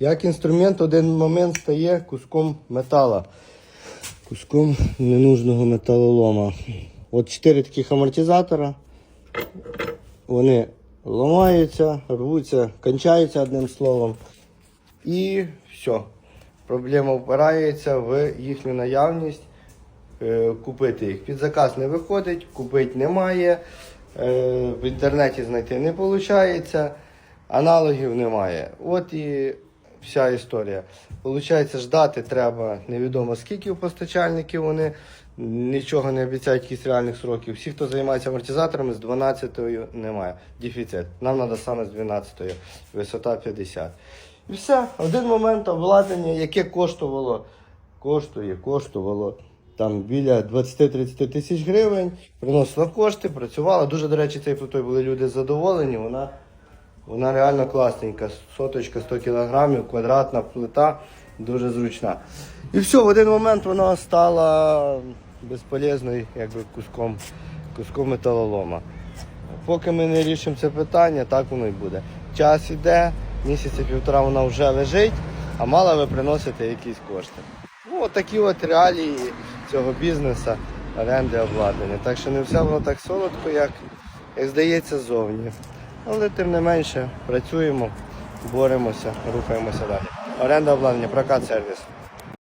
Як інструмент один момент стає куском метала, куском ненужного металолома. От чотири таких амортизатора. Вони ламаються, рвуться, кончаються одним словом. І все. Проблема впирається в їхню наявність. Е, Купити їх під заказ не виходить, купити немає. е, В інтернеті знайти не виходить, аналогів немає. От і вся історія. Получається, ждати треба невідомо скільки у постачальників вони нічого не обіцяють якісь реальних сроків. Всі, хто займається амортизаторами, з 12-ї немає. Дефіцит. Нам треба саме з 12-ї, висота 50. І все, один момент обладнання, яке коштувало, коштує, коштувало там біля 20-30 тисяч гривень, приносила кошти, працювала. Дуже, до речі, цією плитою були люди задоволені. Вона, вона реально класненька. Соточка 100 кілограмів, квадратна плита, дуже зручна. І все, в один момент вона стала безполезною, якби куском, куском металолома. Поки ми не рішимо це питання, так воно і буде. Час іде, місяця півтора вона вже лежить, а мала би приносити якісь кошти. Ну, от такі от реалії цього бізнесу, оренди обладнання. Так що не все воно так солодко, як, як здається ззовні. Але тим не менше працюємо, боремося, рухаємося далі. Оренда обладнання, прокат сервіс.